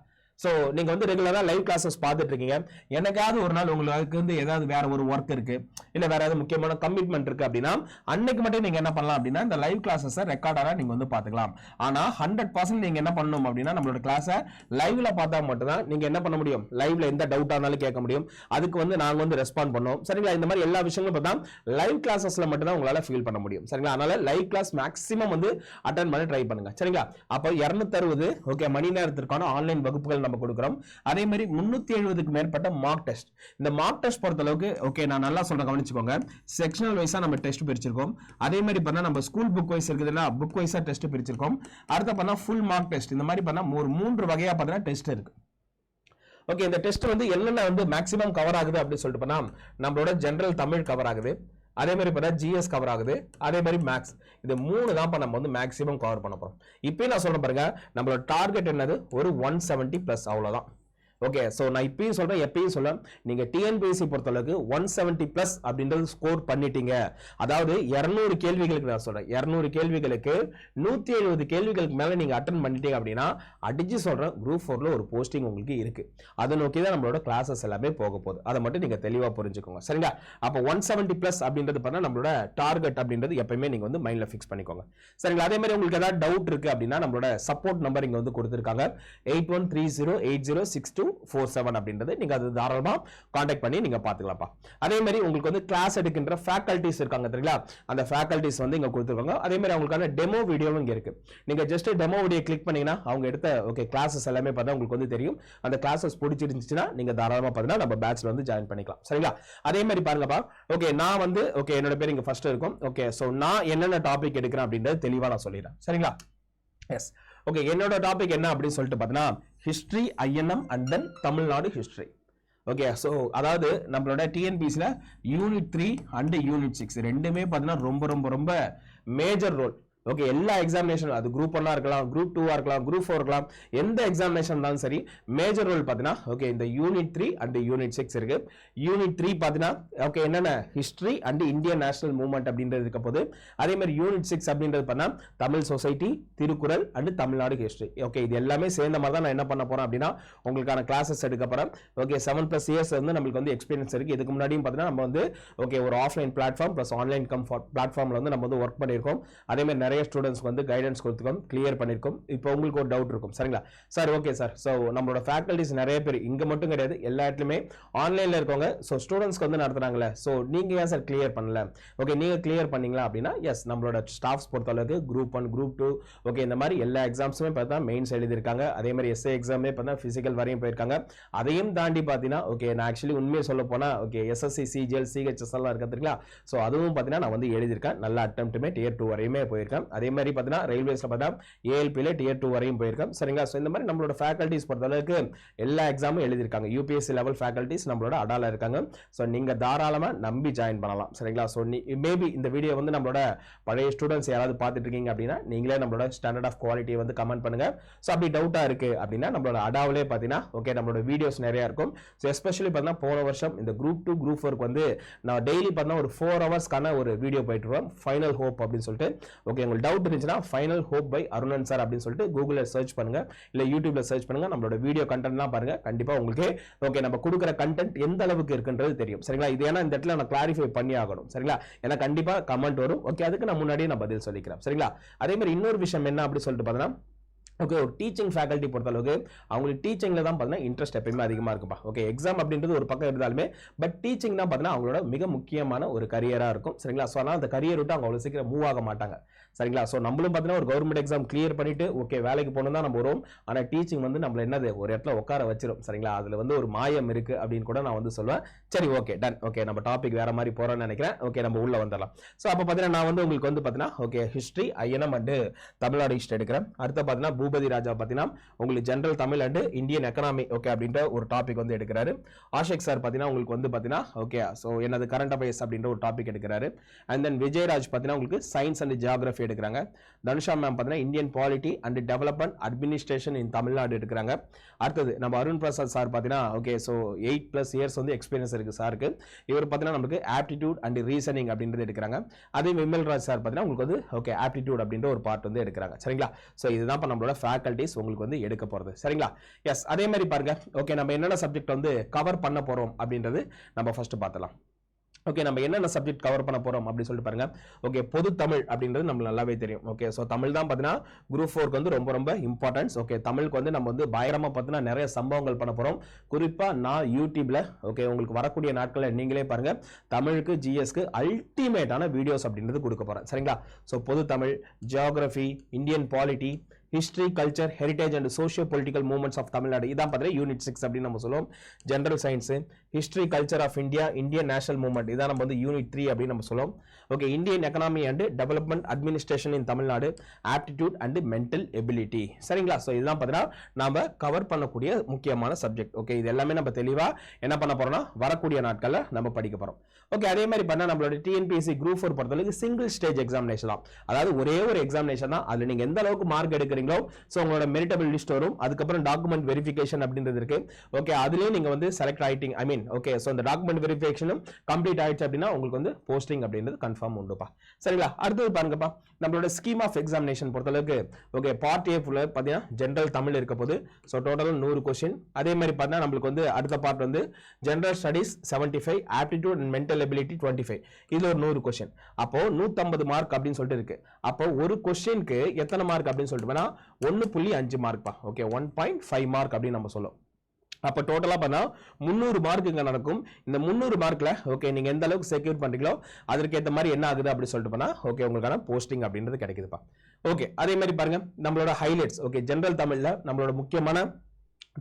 ஸோ நீங்க வந்து ரெகுலராக லைவ் கிளாஸஸ் பார்த்துட்டு இருக்கீங்க எனக்காவது ஒரு நாள் உங்களுக்கு வந்து ஏதாவது வேற ஒரு ஒர்க் இருக்கு இல்லை வேற ஏதாவது முக்கியமான கமிட்மெண்ட் இருக்கு அப்படின்னா அன்னைக்கு மட்டும் நீங்க என்ன பண்ணலாம் அப்படின்னா இந்த லைவ் கிளாஸஸை ரெக்கார்டராக நீங்க வந்து பார்த்துக்கலாம். ஆனா ஹண்ட்ரட் பர்சன்ட் நீங்க என்ன பண்ணணும் அப்படின்னா நம்மளோட கிளாஸை லைவ்ல பார்த்தா மட்டும்தான் நீங்க என்ன பண்ண முடியும்? லைவ்ல எந்த டவுட் ஆனாலும் கேட்க முடியும். அதுக்கு வந்து நாங்க வந்து ரெஸ்பாண்ட் பண்ணோம் சரிங்களா? இந்த மாதிரி எல்லா விஷயங்களும் பார்த்தா லைவ் கிளாஸஸ்ல மட்டும் தான் உங்களால ஃபீல் பண்ண முடியும். சரிங்களா? அதனால லைவ் கிளாஸ் மேக்ஸிமம் வந்து அட்டன் பண்ணி ட்ரை பண்ணுங்க. சரிங்களா? அப்போ இரநூத்தறுபது ஓகே மணி நேரத்திற்கான ஆன்லைன் வகுப்புகள் நம்ம கொடுக்குறோம். அதே மாதிரி முன்னூத்தி எழுபதுக்கு மேற்பட்ட மார்க் டெஸ்ட் இந்த மார்க் டெஸ்ட் பொறுத்த அளவுக்கு ஓகே நான் நல்லா சொல்றேன் கவனிச்சுக்கோங்க. செக்ஷனல் வைஸா நம்ம டெஸ்ட் பிரிச்சிருக்கோம். அதே மாதிரி பண்ணா நம்ம ஸ்கூல் புக் வைஸ் இருக்குதுல்ல புக் வைஸா டெஸ்ட் பிரிச்சிருக்கோம். அடுத்த பண்ணா ஃபுல் மார்க் டெஸ்ட் இந்த மாதிரி பண்ணா ஒரு மூன்று வகையா பார்த்தீங்கன்னா டெஸ்ட் இருக்கு. ஓகே இந்த டெஸ்ட் வந்து என்னென்ன வந்து மேக்ஸிமம் கவர் ஆகுது அப்படின்னு சொல்லிட்டு பண்ணா நம்மளோட ஜென்ரல் தமிழ் கவர் ஆகுது. அதே மாதிரி பார்த்தா ஜிஎஸ் கவர் ஆகுது. அதே மாதிரி மேக்ஸ் இது மூணு தான் நம்ம வந்து மேக்ஸிமம் கவர் பண்ண போறோம். இப்போயும் நான் சொல்றேன் பாருங்க நம்மளோட டார்கெட் என்னது? ஒரு ஒன் செவன்ட்டி ப்ளஸ் அவ்வளோதான் ஓகே ஸோ நான் இப்பயும் சொல்றேன் எப்பயும் சொல்கிறேன் நீங்க டிஎன்பிஎஸ்சி பொறுத்தளவுக்கு ஒன் செவன்ட்டி பிளஸ் அப்படின்றது ஸ்கோர் பண்ணிட்டீங்க. அதாவது இரநூறு கேள்விகளுக்கு நான் சொல்றேன். இரநூறு கேள்விகளுக்கு நூத்தி எழுபது கேள்விகளுக்கு மேல நீங்க அட்டன் பண்ணிட்டீங்க அப்படின்னா அடிச்சு சொல்றேன் குரூப் ஃபோர்ல ஒரு போஸ்டிங் உங்களுக்கு இருக்கு. அதை நோக்கி தான் நம்மளோட கிளாஸஸ் எல்லாமே போக போகுது. அதை மட்டும் நீங்க தெளிவா புரிஞ்சுக்கோங்க. சரிங்களா? அப்போ ஒன் செவன்ட்டி பிளஸ் அப்படின்றது பார்த்தா நம்மளோட டார்கெட் அப்படின்றது எப்பயுமே நீங்க வந்து மைண்ட்ல ஃபிக்ஸ் பண்ணிக்கோங்க. சரிங்களா? அதே மாதிரி உங்களுக்கு ஏதாவது டவுட் இருக்கு அப்படின்னா நம்மளோட சப்போர்ட் நம்பர் இங்க வந்து கொடுத்துருக்காங்க. Eight one three zero eight zero six two four seven அப்படின்றது நீங்க அது தாராளமா காண்டாக்ட் பண்ணி நீங்க பார்த்துக்கலாம்ப்பா. அதே மாதிரி உங்களுக்கு வந்து கிளாஸ் எடுக்கின்ற ஃபேக்கல்ட்டிஸ் இருக்காங்க தெரியுங்களா? அந்த ஃபேக்கல்ட்டிஸ் வந்து இங்கே கொடுத்துருக்காங்க. அதே மாதிரி அவங்களுக்கான டெமோ வீடியோவும் இங்க இருக்கு. நீங்க ஜஸ்ட் டெமோ வீடியோ கிளிக் பண்ணீங்கன்னா அவங்க எடுத்த ஓகே கிளாஸஸ் எல்லாமே பார்த்தா உங்களுக்கு வந்து தெரியும். அந்த கிளாஸஸ் பிடிச்சிருந்துச்சுன்னா நீங்க தாராளமா பார்த்தீங்கன்னா நம்ம பேட்ச்ல வந்து ஜாயின் பண்ணிக்கலாம். சரிங்களா? அதே மாதிரி பாருங்கப்பா. ஓகே நான் வந்து ஓகே என்னோட பேர் இங்க ஃபர்ஸ்ட் இருக்கும். ஓகே ஸோ நான் என்னென்ன டாபிக் எடுக்கிறேன் அப்படின்றது தெளிவா நான் சொல்லிடுறேன். சரிங்களா? எஸ் ஓகே என்னோட டாபிக் என்ன அப்படின்னு சொல்லிட்டு பார்த்தீங்கன்னா history INM and then Tamil Nadu history okay so அதாவது நம்மளோட டிஎன்பிசியில் unit three and unit six ரெண்டுமே பார்த்தீங்கன்னா ரொம்ப ரொம்ப ரொம்ப மேஜர் ரோல் ஓகே எல்லா எக்ஸாமினேஷன் அது குரூப் ஒன்னா இருக்கலாம் குரூப் டூவா இருக்கலாம் குரூப் ஃபோர் இருக்கலாம் எந்த எக்ஸாமினேஷன் இருந்தாலும் சரி மேஜர் ரோல் பார்த்தீங்கன்னா ஓகே இந்த unit three and unit six இருக்கு. யூனிட் த்ரீ பார்த்தீங்கன்னா ஓகே என்னென்ன? History and Indian national movement அப்படின்றது இருக்க போது அதே மாதிரி யூனிட் சிக்ஸ் அப்படின்றது பார்த்தீங்கன்னா Tamil society Thirukkural and Tamil Nadu history okay இது எல்லாமே சேர்ந்த மாதிரி தான் நான் என்ன பண்ண போறேன் அப்படின்னா உங்களுக்கான கிளாஸஸ் எடுக்க போறேன். ஓகே செவன் பிளஸ் இயர்ஸ் வந்து நம்மளுக்கு வந்து எக்ஸ்பீரியன்ஸ் இருக்கு. இதுக்கு முன்னாடியும் பார்த்தீங்கன்னா நம்ம வந்து ஓகே ஒரு offline platform plus online cum பிளாட்ஃபார்ம்ல வந்து நம்ம வந்து ஒர்க் பண்ணியிருக்கோம். அதே மாதிரி நிறைய ஸ்டூடெண்ட்ஸ்க்கு வந்து கைடன்ஸ் கொடுத்துருக்கோம் கிளியர் பண்ணியிருக்கோம் இப்போ உங்களுக்கு ஒரு டவுட் இருக்கும். சரிங்களா? சார் ஓகே சார் ஸோ நம்மளோட ஃபேக்கல்டிஸ் நிறைய பேர் இங்கே மட்டும் கிடையாது எல்லா இடத்துலையுமே ஆன்லைனில் இருக்கவங்க. ஸோ ஸ்டூடெண்ட்ஸ்க்கு வந்து நடத்துகிறாங்களே ஸோ நீங்கள் ஏன் சார் கிளியர் பண்ணல? ஓகே நீங்கள் கிளியர் பண்ணீங்களா அப்படின்னா எஸ் நம்மளோட ஸ்டாஃப்ஸ் பொறுத்தளவுக்கு group one group two okay இந்த மாதிரி எல்லா எக்ஸாம்ஸுமே பார்த்தா மெயின்ஸ் எழுதியிருக்காங்க. அதே மாதிரி எஸ்ஏ எக்ஸாமே பார்த்தா ஃபிசிக்கல் வரையும் போயிருக்காங்க. அதையும் தாண்டி பார்த்தீங்கன்னா ஓகே நான் ஆக்சுவலி உண்மையை சொல்ல போனால் ஓகே எஸ்எஸ்சி சிஜிஎல் சிஹெச்எஸ் எல்லாம் இருக்கிறதுங்களா ஸோ அதுவும் பார்த்தீங்கன்னா நான் வந்து எழுதியிருக்கேன். நல்ல அட்டம்ப்ட்டுமே டியர் டூ வரையுமே போயிருக்கேன். அதே மாதிரி பார்த்தீங்கன்னா ரயில்வேஸில் பார்த்தா ஏஎல்பியில் டியர் டூ வரையும் போயிருக்கேன் சரிங்களா? ஸோ இந்த மாதிரி நம்மளோட ஃபேக்கல்ட்டிஸ் பொறுத்தளவுக்கு எல்லா எக்ஸாமும் எழுதியிருக்காங்க. யூபிஎஸ்சி லெவல் ஃபேக்கல்ட்டிஸ் நம்மளோட அடால இருக்காங்க. ஸோ நீங்கள் தாராளமாக நம்பி ஜாயின் பண்ணலாம். சரிங்களா? ஸோ நீ மேபி இந்த வீடியோ வந்து நம்மளோட பழைய ஸ்டூடெண்ட்ஸ் யாராவது பார்த்துட்டு இருக்கீங்க அப்படின்னா நீங்களே நம்மளோட ஸ்டாண்டர்ட் ஆஃப் குவாலிட்டியை வந்து கமெண்ட் பண்ணுங்க. ஸோ அப்படி டவுட்டாக இருக்கு அப்படின்னா நம்மளோட அடாவிலே பார்த்தீங்கன்னா ஓகே நம்மளோட வீடியோஸ் நிறைய இருக்கும். ஸோ எஸ்பெஷலி பார்த்தீங்கன்னா போன வருஷம் இந்த குரூப் டூ குரூப் ஃபோருக்கு வந்து நான் டெய்லி பார்த்தீங்கன்னா ஒரு ஃபோர் ஹவர்ஸ்க்கான ஒரு வீடியோ போயிட்டு ஃபைனல் ஹோப் அப்படின்னு சொல்லிட்டு. ஓகே உங்களுக்கு டவுட் இருந்துச்சுன்னா final hope by Arunan sir அப்படின்னு சொல்லிட்டு கூகுளில் சர்ச் பண்ணுங்க. இல்லை யூடியூப்ல சர்ச் பண்ணுங்க. நம்மளோட வீடியோ கண்டென்ட்லாம் பாருங்க. கண்டிப்பா உங்களுக்கு ஓகே நம்ம கொடுக்குற கண்டென்ட் எந்த அளவுக்கு இருக்குன்றது தெரியும். சரிங்களா? இது ஏன்னா இந்த இடத்துல நான் கிளாரிஃபை பண்ணி ஆகணும். சரிங்களா? ஏன்னா கண்டிப்பா கமெண்ட் வரும். ஓகே அதுக்கு நான் முன்னாடியே நான் பதில் சொல்லிக்கிறேன். சரிங்களா? அதே மாதிரி இன்னொரு விஷயம் என்ன அப்படி சொல்லிட்டு பார்த்தீங்கன்னா ஓகே ஒரு டீச்சிங் ஃபேக்கல்ட்டி பொறுத்தளவுக்கு அவங்களுக்கு டீச்சிங்கில் தான் பார்த்தீங்கன்னா இன்ட்ரெஸ்ட் எப்பயுமே அதிகமாக இருக்குப்பா. ஓகே எக்ஸாம் அப்படின்றது ஒரு பக்கம் இருந்தாலுமே பட் டீச்சிங் தான் பார்த்தீங்கன்னா அவங்களோட மிக முக்கியமான ஒரு கரியராக இருக்கும். சரிங்களா? ஸோ அதனால் அந்த கரியர் விட்டு அவங்க அவ்வளோ சீக்கிரம் மூவ் ஆக மாட்டாங்க. சரிங்களா? ஸோ நம்மளும் பார்த்தீங்கன்னா ஒரு கவர்மெண்ட் எக்ஸாம் கிளியர் பண்ணிட்டு ஓகே வேலைக்கு போகணும் தான் நம்ம வரும். ஆனால் டீச்சிங் வந்து நம்மள என்னது? ஒரு இடத்துல உட்கார வச்சிரும் சரிங்களா? அதில் வந்து ஒரு மாயம் இருக்கு அப்படின்னு கூட நான் வந்து சொல்லுவேன். சரி ஓகே டன் ஓகே நம்ம டாபிக் வேற மாதிரி போகிறோம்னு நினைக்கிறேன். ஓகே நம்ம உள்ள வந்துடலாம். ஸோ அப்போ பார்த்தீங்கன்னா நான் வந்து உங்களுக்கு வந்து பார்த்தீங்கன்னா okay history INM and Tamil Nadu history எடுக்கிறேன். அடுத்து பார்த்தீங்கன்னா பூபதி ராஜா பார்த்தீங்கன்னா உங்களுக்கு general Tamil and Indian economy okay அப்படின்ற ஒரு டாபிக் வந்து எடுக்கிறாரு. ஆஷிக் சார் பார்த்தீங்கன்னா உங்களுக்கு வந்து பார்த்தீங்கன்னா ஓகே ஸோ என்னது கரண்ட் அஃபேர்ஸ் அப்படின்ற ஒரு டாபிக் எடுக்கிறாரு. அண்ட் தென் விஜயராஜ் பார்த்தீங்கன்னா உங்களுக்கு சயின்ஸ் அண்ட் ஜியாகிரஃபி எடுக்கிறாங்க. தனுஷா மேம் பார்த்தீங்கன்னா Indian polity and development administration in Tamil Nadu எடுக்கிறாங்க. அடுத்தது நம்ம அருண் பிரசாத் சார் பார்த்தீங்கன்னா okay so eight plus years வந்து எக்ஸ்பீரியன்ஸ் இருக்கு சாருக்கு இவர் பார்த்தீங்கன்னா நமக்கு ஆப்டிடியூட் அண்ட் ரீசனிங் அப்படின்றது எடுக்கிறாங்க. அதே விமல் ராஜ் சார் பார்த்தீங்கன்னா உங்களுக்கு வந்து ஓகே ஆப்டிடியூட் அப்படின்ற ஒரு பார்ட் வந்து எடுக்கிறாங்க. சரிங்களா? ஸோ இதுதான் இப்போ நம்மளோட ஃபேக்கல்ட்டிஸ் உங்களுக்கு வந்து எடுக்க போகிறது சரிங்களா? எஸ் அதே மாதிரி பாருங்க. ஓகே நம்ம என்னென்ன சப்ஜெக்ட் வந்து கவர் பண்ண போகிறோம் அப்படின்றது நம்ம ஃபர்ஸ்ட் பார்த்தலாம் ஓகே நம்ம என்னென்ன சப்ஜெக்ட் கவர் பண்ண போறோம் அப்படின்னு சொல்லிட்டு பாருங்க. ஓகே பொது தமிழ் அப்படின்றது நம்ம நல்லாவே தெரியும். ஓகே ஸோ தமிழ் தான் பார்த்தீங்கன்னா குரூப் ஃபோருக்கு வந்து ரொம்ப ரொம்ப இம்பார்ட்டன்ஸ் ஓகே தமிழுக்கு வந்து நம்ம வந்து பயங்கரமா பார்த்தீங்கன்னா நிறைய சம்பவங்கள் பண்ண போறோம். குறிப்பா நான் யூடியூப்ல ஓகே உங்களுக்கு வரக்கூடிய நாட்களில் நீங்களே பாருங்க. தமிழுக்கு ஜிஎஸ்க்கு அல்டிமேட்டான வீடியோஸ் அப்படின்றது கொடுக்க போறேன். சரிங்களா? ஸோ பொது Tamil geography Indian polity history culture heritage and socio political movements of Tamil Nadu இதான் பார்த்தீங்கன்னா யூனிட் சிக்ஸ் அப்படின்னு நம்ம சொல்லுவோம். General science history culture of India Indian national movement இதான் நம்ம வந்து யூனிட் த்ரீ அப்படின்னு நம்ம சொல்லுவோம். Okay Indian economy and development administration in Tamil Nadu aptitude and mental ability சரிங்களா? ஸோ இதெல்லாம் பார்த்தீங்கன்னா நம்ம கவர் பண்ணக்கூடிய முக்கியமான சப்ஜெக்ட் ஓகே இது எல்லாமே நம்ம தெளிவா என்ன பண்ண போறோம்னா வரக்கூடிய நாட்களில் நம்ம படிக்க போறோம். ஓகே அதே மாதிரி பண்ணா நம்மளோட டிஎன்பிஎஸ்சி குரூப் ஃபோர் பொறுத்தளவுக்கு சிங்கிள் ஸ்டேஜ் எக்ஸாமினேஷன் தான். அதாவது ஒரே ஒரு எக்ஸாமினேஷன் தான். அதுல நீங்க எந்த அளவுக்கு மார்க் எடுக்கிறீங்க போறீங்களோ ஸோ உங்களோட மெரிட்டபிள் லிஸ்ட் வரும். அதுக்கப்புறம் டாக்குமெண்ட் வெரிஃபிகேஷன் அப்படின்றது இருக்கு. ஓகே அதுலயும் நீங்க வந்து செலக்ட் ஆயிட்டீங்க ஐ மீன் ஓகே ஸோ அந்த டாக்குமெண்ட் வெரிஃபிகேஷனும் கம்ப்ளீட் ஆயிடுச்சு அப்படின்னா உங்களுக்கு வந்து போஸ்டிங் அப்படின்றது கன்ஃபார்ம் உண்டுப்பா. சரிங்களா? அடுத்தது பாருங்கப்பா. நம்மளோட ஸ்கீம் ஆஃப் எக்ஸாமினேஷன் பொறுத்தளவுக்கு ஓகே பார்ட் ஏ ஃபுல்லாக பார்த்தீங்கன்னா ஜென்ரல் தமிழ் இருக்க போது ஸோ டோட்டலாக நூறு கொஸ்டின் அதே மாதிரி பார்த்தீங்கன்னா நம்மளுக்கு வந்து அடுத்த பார்ட் வந்து general studies seventy five aptitude and mental ability twenty five இது ஒரு நூறு கொஸ்டின் அப்போ நூற்றம்பது மார்க் அப்படின்னு சொல்லிட்டு இருக்கு. அப்போ ஒரு கொஸ்டினுக்கு எத்தனை மார்க் அப்படின்னு சொல்லிட்டு ஒன்று புள்ளி அஞ்சு மார்க்ப்பா okay one point five mark அப்படின்னு நம்ம சொல்லுவோம் அப்போ டோட்டலாக பார்த்தா முந்நூறு மார்க் இங்கே நடக்கும். இந்த முந்நூறு மார்க்கில் ஓகே நீங்கள் எந்த அளவுக்கு செக்யூர் பண்ணுறீங்களோ அதற்கேற்ற மாதிரி என்ன ஆகுது அப்படின்னு சொல்லிட்டு போனால் ஓகே உங்களுக்கான போஸ்டிங் அப்படின்றது கிடைக்குதுப்பா. ஓகே அதே மாதிரி பாருங்க நம்மளோட ஹைலைட்ஸ் ஓகே ஜென்ரல் தமிழில் நம்மளோட முக்கியமான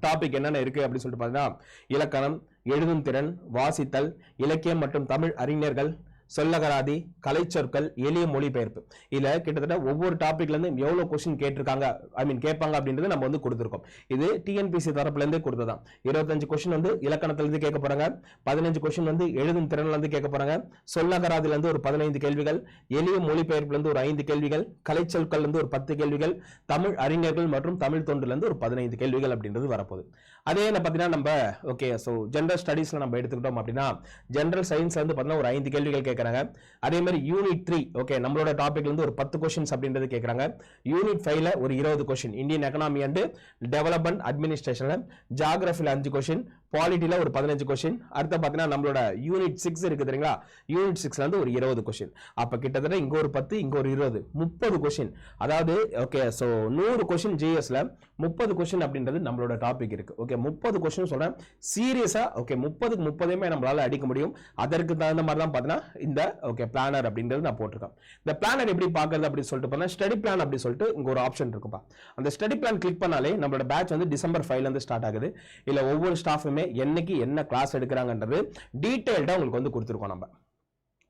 டாபிக் என்னென்ன இருக்கு அப்படின்னு சொல்லிட்டு பார்த்தீங்கன்னா இலக்கணம் எழுதும் திறன் வாசித்தல் இலக்கியம் மற்றும் தமிழ் அறிஞர்கள் சொல்லகராதி கலைச்சொற்கள் எளிய மொழிபெயர்ப்பு. இதில் கிட்டத்தட்ட ஒவ்வொரு டாப்பிக்லேருந்து எவ்வளோ கொஸ்டின் கேட்டிருக்காங்க ஐ மீன் கேட்பாங்க அப்படின்றது நம்ம வந்து கொடுத்துருக்கோம். இது டிஎன்பிசி தரப்புலேருந்தே கொடுத்ததான் இருபத்தஞ்சு கொஸ்டின் வந்து இலக்கணத்துல இருந்து கேட்க போகிறாங்க பதினஞ்சு கொஸ்டின் வந்து எழுதும் திறன்ல இருந்து கேட்க போகிறாங்க சொல்லகராதிலேருந்து ஒரு பதினைந்து கேள்விகள் எளிய மொழிபெயர்ப்புலேருந்து ஒரு ஐந்து கேள்விகள் கலைச்சொற்கள்லேருந்து ஒரு பத்து கேள்விகள் தமிழ் அறிஞர்கள் மற்றும் தமிழ் தொண்டுலேருந்து ஒரு பதினைந்து கேள்விகள் அப்படின்றது வரப்போகுது. அதே என்ன பார்த்தீங்கன்னா நம்ம ஓகே ஸோ ஜென்ரல் ஸ்டடீஸில் நம்ம எடுத்துக்கிட்டோம் அப்படின்னா ஜென்ரல் சயின்ஸ் வந்து பார்த்தீங்கன்னா ஒரு ஐந்து கேள்விகள் கேட்க கேட்குறாங்க அதே மாதிரி யூனிட் த்ரீ ஓகே நம்மளோட டாபிக்லேருந்து ஒரு பத்து கொஷின்ஸ் அப்படின்றது கேட்கறாங்க யூனிட் ஃபைவ்ல ஒரு இருபது question Indian economy and development அட்மினிஸ்ட்ரேஷனில் ஜாகிரஃபியில் அஞ்சு கொஸ்டின் குவாலிட்டியில் ஒரு பதினஞ்சு கொஷின் அடுத்து பார்த்தீங்கன்னா நம்மளோட யூனிட் சிக்ஸ் இருக்குது தெரியுங்களா? யூனிட் சிக்ஸ்ல இருந்து ஒரு இருபது கொஷின் அப்போ கிட்டத்தட்ட இங்கே ஒரு பத்து இங்கே ஒரு இருபது. முப்பது கொஷின் அதாவது ஓகே ஸோ நூறு கொஷின் ஜிஎஸ்ல முப்பது கொஷின் அப்படின்றது நம்மளோட டாபிக் இருக்கு. ஓகே முப்பது கொஷின் சொல்கிறேன் சீரியஸாக ஓகே முப்பதுக்கு முப்பதையுமே நம்மளால் அடிக்க முடியும். அதற்கு தகுந்த மாதிரி தான் பார்த்தீங்கன்னா இந்த ஓகே பிளானர் அப்படின்றது நான் போட்டிருக்கேன். இந்த பிளானர் எப்படி பார்க்கறது அப்படின்னு சொல்லிட்டு போனா ஸ்டடி பிளான் அப்படி சொல்லிட்டு இங்கே ஒரு ஆப்ஷன் இருக்குப்பா. அந்த ஸ்டடி பிளான் கிளிக் பண்ணாலே நம்மளோட பேட்ச் வந்து டிசம்பர் ஃபைவ்ல இருந்து ஸ்டார்ட் ஆகுது. இல்லை ஒவ்வொரு ஸ்டாஃபுமே என்னைக்கு என்ன கிளாஸ் எடுக்கிறாங்கன்றது டீட்டெயில்டாக உங்களுக்கு வந்து கொடுத்துருக்கோம் நம்ம.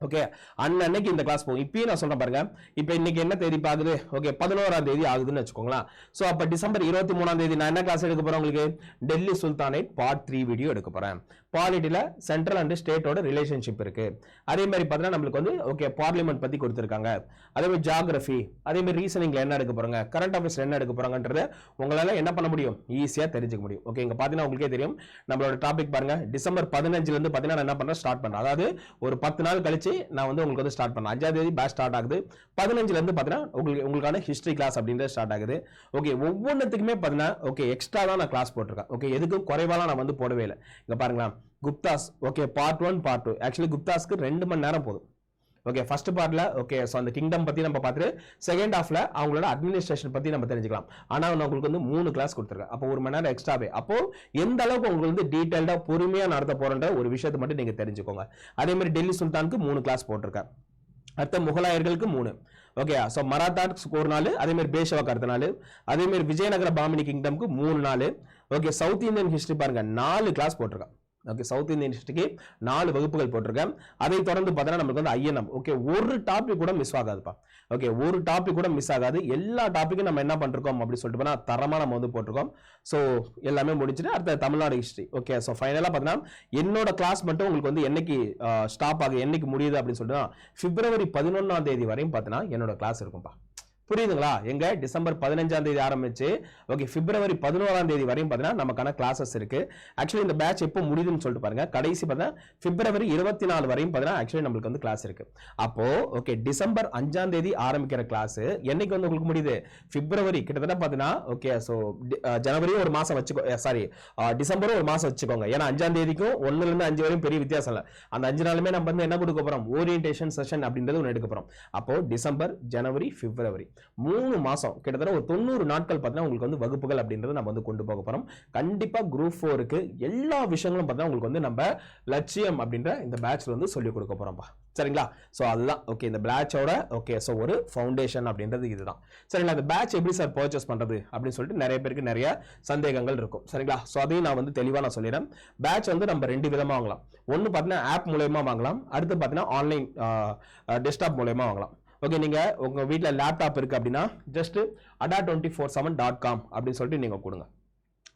ஓகே அன்னன்னைக்கு இந்த கிளாஸ் போகும். இப்பயும் நான் சொல்றேன் பாருங்க. இப்போ இன்னைக்கு என்ன தேதி பாக்குது ஓகே பதினோராம் தேதி ஆகுதுன்னு வச்சுக்கோங்களேன். ஸோ அப்போ டிசம்பர் இருபத்தி மூணாம் தேதி நான் என்ன கிளாஸ் எடுக்க போறேன் உங்களுக்கு? Delhi sultanate part three video எடுக்க போறேன். பாலிட்டியில் சென்ட்ரல் அண்ட் ஸ்டேட்டோட ரிலேஷன்ஷிப் இருக்கு. அதே மாதிரி பார்த்தீங்கன்னா நம்மளுக்கு வந்து ஓகே பார்லிமெண்ட் பத்தி கொடுத்துருக்காங்க. அதே மாதிரி ஜாகிரபி அதே மாதிரி ரீசனிங்ல என்ன எடுக்க போறாங்க? கரண்ட் அஃபேர்ஸ்ல என்ன எடுக்க போறாங்கன்றது உங்களால என்ன பண்ண முடியும்? ஈஸியா தெரிஞ்சுக்க முடியும். ஓகே இங்க பாத்தீங்கன்னா உங்களுக்கே தெரியும். நம்மளோட டாபிக் பாருங்க. டிசம்பர் பதினஞ்சுல இருந்து பாத்தீங்கன்னா நான் என்ன பண்றேன்? ஸ்டார்ட் பண்றேன். அதாவது ஒரு பத்து நாள் கழிச்சு நான் வந்து உங்களுக்கு வந்து ஸ்டார்ட் பண்ணேன் அஞ்சாம் தேதி பேட்ச் ஸ்டார்ட் ஆகுது. பதினஞ்சுல இருந்து பாத்தீங்கன்னா உங்களுக்கு உங்களுக்கான ஹிஸ்டரி கிளாஸ் அப்படின்றது ஸ்டார்ட் ஆகுது. ஓகே ஒவ்வொன்றுத்துக்குமே பாத்தீங்கன்னா ஓகே எக்ஸ்ட்ரா தான் நான் கிளாஸ் போட்டிருக்கேன். ஓகே எதுக்கும் குறைவாலாம் நான் வந்து போடவே இல்லை. இங்க பாருங்களா Guptas okay part one part two actually குப்தாஸ்க்கு ரெண்டு மணி நேரம் போதும். ஓகே ஃபர்ஸ்ட் பார்ட்ல ஓகே ஸோ அந்த கிங்டம் பத்தி நம்ம பார்த்துட்டு செகண்ட் ஹாஃப்ல அவங்களோட அட்மினிஸ்ட்ரேஷன் பத்தி நம்ம தெரிஞ்சுக்கலாம். ஆனா நான் உங்களுக்கு வந்து மூணு கிளாஸ் கொடுத்துருக்கேன். அப்போ ஒரு மணி நேரம் எக்ஸ்ட்ராவே அப்போ எந்த அளவுக்கு உங்களுக்கு வந்து டீட்டெயில்டாக பொறுமையா நடத்த போறன்ற ஒரு விஷயத்தை மட்டும் நீங்க தெரிஞ்சுக்கோங்க. அதே மாதிரி டெல்லி சுல்தானுக்கு மூணு கிளாஸ் போட்டிருக்கேன். அடுத்த முகலாயர்களுக்கு மூணு. ஓகே ஸோ மராத்தாக்கு ஒரு நாள் அதே மாதிரி பேஷவாக்கு அடுத்த நாள் அதே மாதிரி விஜயநகர பாமினி கிங்டம்க்கு மூணு நாள் ஓகே சவுத் இந்தியன் ஹிஸ்டரி பாருங்க நாலு கிளாஸ் போட்டிருக்கேன். ஓகே சவுத் இந்தியன் ஹிஸ்டரிக்கு நாலு வகுப்புகள் போட்டிருக்கேன். அதை தொடர்ந்து பார்த்தோன்னா நமக்கு வந்து ஐஎன்எம் ஓகே ஒரு டாபிக் கூட மிஸ் ஆகாதுப்பா. ஓகே ஒரு டாபிக் கூட மிஸ் ஆகாது. எல்லா டாப்பிக்கும் நம்ம என்ன பண்ணிருக்கோம் அப்படின்னு சொல்லிட்டு போனால் தரமாக நம்ம வந்து போட்டிருக்கோம். ஸோ எல்லாமே முடிச்சுட்டு அடுத்த தமிழ்நாடு ஹிஸ்ட்ரி ஓகே ஸோ ஃபைனலாக பார்த்தீங்கன்னா என்னோட கிளாஸ் மட்டும் உங்களுக்கு வந்து என்னைக்கு ஸ்டாப் ஆகுது என்னைக்கு முடியுது அப்படின்னு சொல்லிட்டு பிப்ரவரி பதினொன்றாம் தேதி வரையும் பார்த்தீங்கன்னா என்னோட கிளாஸ் இருக்கும்ப்பா புரியுதுங்களா? எங்க டிசம்பர் பதினஞ்சாம் தேதி ஆரம்பிச்சு ஓகே பிப்ரவரி பதினோராம் தேதி வரையும் பார்த்தீங்கன்னா நமக்கான கிளாஸஸ் இருக்கு. ஆக்சுவலி இந்த பேட்ச் எப்போ முடியுதுன்னு சொல்லிட்டு பாருங்க. கடைசி பார்த்தீங்கன்னா பிப்ரவரி இருபத்தி நாலு வரையும் பார்த்தீங்கன்னா ஆக்சுவலி நம்மளுக்கு வந்து கிளாஸ் இருக்கு. அப்போ ஓகே டிசம்பர் அஞ்சாம் தேதி ஆரம்பிக்கிற கிளாஸ் என்னைக்கு வந்து உங்களுக்கு முடியுது? பிப்ரவரி கிட்டத்தட்ட பார்த்தீங்கன்னா ஓகே ஸோ ஜனவரியும் ஒரு மாசம் வச்சுக்கோ சாரி டிசம்பரும் ஒரு மாசம் வச்சுக்கோங்க. ஏன்னா அஞ்சாம் தேதிக்கும் ஒண்ணுல இருந்து அஞ்சு வரையும் பெரிய வித்தியாசம் இல்லை. அந்த அஞ்சு நாளுமே நம்ம வந்து என்ன கொடுக்க போறோம்? ஓரியன்டேஷன் செஷன் அப்படின்றது ஒன்று எடுக்க போறோம். அப்போ டிசம்பர் ஜனவரி பிப்ரவரி. மூணு மாதம் கிட்டத்தட்ட ஒரு தொண்ணூறு நாட்கள் பார்த்தீங்கன்னா உங்களுக்கு வந்து வகுப்புகள் அப்படின்றது நம்ம வந்து கொண்டு போக போகிறோம் கண்டிப்பாக குரூப் ஃபோருக்கு எல்லா விஷயங்களும் பார்த்தீங்கன்னா உங்களுக்கு வந்து நம்ம லட்சியம் அப்படின்ற இந்த பேட்ச்சில் வந்து சொல்லிக் கொடுக்க போகிறோம்ப்பா சரிங்களா? ஸோ அதுதான். ஓகே இந்த பேட்சோட ஓகே ஸோ ஒரு ஃபவுண்டேஷன் அப்படின்றது இதுதான். சரிங்களா? இந்த பேட்ச் எப்படி சார் பர்ச்சேஸ் பண்றது அப்படின்னு சொல்லிட்டு நிறைய பேருக்கு நிறைய சந்தேகங்கள் இருக்கும். சரிங்களா? ஸோ அதையும் நான் வந்து தெளிவாக நான் சொல்லிடுறேன். பேட்ச் வந்து நம்ம ரெண்டு விதமாக வாங்கலாம். ஒன்று பார்த்தீங்கன்னா ஆப் மூலயமா வாங்கலாம். அடுத்து பார்த்தீங்கன்னா ஆன்லைன் டெஸ்க்டாப் மூலயமா வாங்கலாம். ஓகே நீங்கள் உங்கள் வீட்டில் லேப்டாப் இருக்குது அப்படின்னா just Adda twenty four seven dot com அப்படின்னு சொல்லிட்டு நீங்கள் கொடுங்க.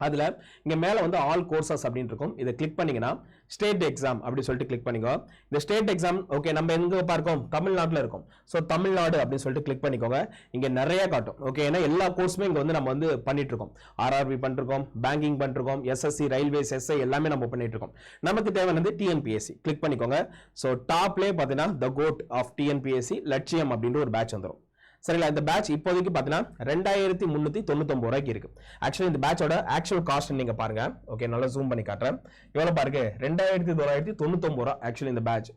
அதில் இங்கே மேலே வந்து ஆல் கோர்சஸ் அப்படின்னு இருக்கும். இதை கிளிக் பண்ணீங்கன்னா ஸ்டேட் எக்ஸாம் அப்படின்னு சொல்லிட்டு கிளிக் பண்ணிக்கோ. இந்த ஸ்டேட் எக்ஸாம் ஓகே நம்ம எங்கே பார்க்கோம்? தமிழ்நாட்டில் இருக்கும். ஸோ தமிழ்நாடு அப்படின்னு சொல்லிட்டு கிளிக் பண்ணிக்கோங்க. இங்கே நிறைய காட்டும். ஓகே ஏன்னா எல்லா கோர்ஸுமே இங்கே வந்து நம்ம வந்து பண்ணிட்டு இருக்கோம் ஆர்ஆர்பி பண்ணிருக்கோம் பேங்கிங் பண்ணிருக்கோம் எஸ்எஸ்சி ரயில்வேஸ் எஸ்ஐ எல்லாமே நம்ம பண்ணிட்டு இருக்கோம் நமக்கு தேவையானது டிஎன்பிஎஸ்சி கிளிக் பண்ணிக்கோங்க. ஸோ டாப்லேயே பார்த்தீங்கன்னா த கோட் ஆஃப் டிஎன்பிஎஸ்சி லட்சியம் அப்படின்ற ஒரு பேட்ச் வந்துடும் சரிங்களா? இந்த பேட்ச் இப்போதைக்கு பார்த்தீங்கன்னா ரெண்டாயிரத்தி முந்நூற்றி தொண்ணூத்தொம்பது ரூபாய்க்கு இருக்கு. ஆக்சுவலி இந்த பேட்சோட ஆக்சுவல் காஸ்ட் நீங்க பாருங்க. ஓகே நல்லா ஜூம் பண்ணி காட்டுறேன். எவ்வளோ பாருங்க. ரெண்டாயிரத்தி தொள்ளாயிரத்தி தொண்ணூத்தொம்பது ரூபா ஆக்சுவலி இந்த பேட்ச்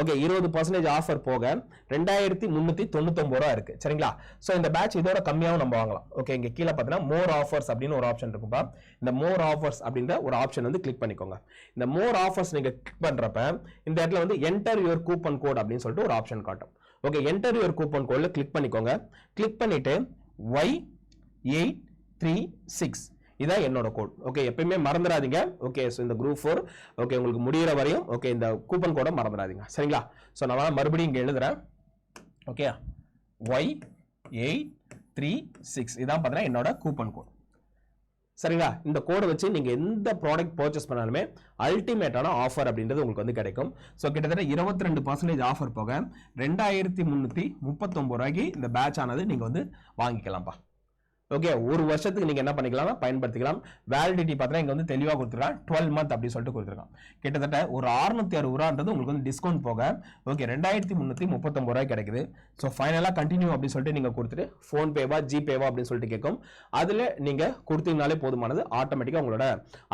ஓகே இருபது பர்சன்டேஜ் ஆஃபர் போக ரெண்டாயிரத்தி முந்நூற்றி தொண்ணூத்தொம்பது ரூபா இருக்கு. சரிங்களா? ஸோ இந்த பேட்ச் இதோட கம்மியாகவும் நம்ம வாங்கலாம். ஓகே இங்கே கீழே பார்த்தீங்கன்னா மோர் ஆஃபர்ஸ் அப்படின்னு ஒரு ஆப்ஷன் இருக்கும்பா இந்த மோர் ஆஃபர்ஸ் அப்படின்ற ஒரு ஆப்ஷன் வந்து கிளிக் பண்ணிக்கோங்க. இந்த மோர் ஆஃபர்ஸ் நீங்கள் கிளிக் பண்ணுறப்ப இந்த இடத்துல வந்து என்டர் யுவர் கூப்பன் கோட் அப்படின்னு சொல்லிட்டு ஒரு ஆப்ஷன் காட்டும். ஓகே என்டர் யுவர் கூப்பன் கோடில் கிளிக் பண்ணிக்கோங்க. கிளிக் பண்ணிட்டு ஒய் எயிட் த்ரீ சிக்ஸ் இதான் என்னோட கோட் ஓகே எப்பயுமே மறந்துடாதீங்க. ஓகே ஸோ இந்த குரூப் ஃபோர் ஓகே உங்களுக்கு முடியிற வரையும் ஓகே இந்த கூப்பன் கோடை மறந்துடாதீங்க. சரிங்களா? ஸோ நான் மறுபடியும் இங்கே எழுதுறேன். Okay Y eight three six இதான் பார்த்தீங்கன்னா என்னோட கூப்பன் கோட் சரிங்களா? இந்த கோடை வச்சு நீங்கள் எந்த ப்ராடக்ட் பர்ச்சேஸ் பண்ணாலுமே அல்டிமேட்டான ஆஃபர் அப்படின்றது உங்களுக்கு வந்து கிடைக்கும். ஸோ கிட்டத்தட்ட இருபத்தி ரெண்டு பர்சன்டேஜ் ஆஃபர் போக ரெண்டாயிரத்தி முந்நூற்றி முப்பத்தொம்பது ரூபாய்க்கு இந்த பேட்ச் ஆனது நீங்கள் வந்து வாங்கிக்கலாம்ப்பா. ஓகே ஒரு வருஷத்துக்கு நீங்கள் என்ன பண்ணிக்கலாம் பயன்படுத்திக்கலாம். வேலிடிட்டி பார்த்தீங்கன்னா இங்கே வந்து தெளிவாக கொடுத்துருக்கான் டுவெல் மந்த் அப்படின்னு சொல்லிட்டு கொடுத்துருக்கான் கிட்டத்தட்ட ஒரு அறுநூத்தி அறுபது ரூபான்றது உங்களுக்கு வந்து டிஸ்கவுண்ட் போக. ஓகே ரெண்டாயிரத்தி முந்நூற்றி முப்பத்தொம்பது ரூபாய் கிடைக்குது. ஸோ ஃபைனலாக கண்டினியூ அப்படின்னு சொல்லிட்டு நீங்கள் கொடுத்துட்டு ஃபோன்பேவா ஜிபேவா அப்படின்னு சொல்லிட்டு கேட்கும். அதில் நீங்கள் கொடுத்தீங்கனாலே போதுமானது. ஆட்டோமேட்டிக்காக உங்களோட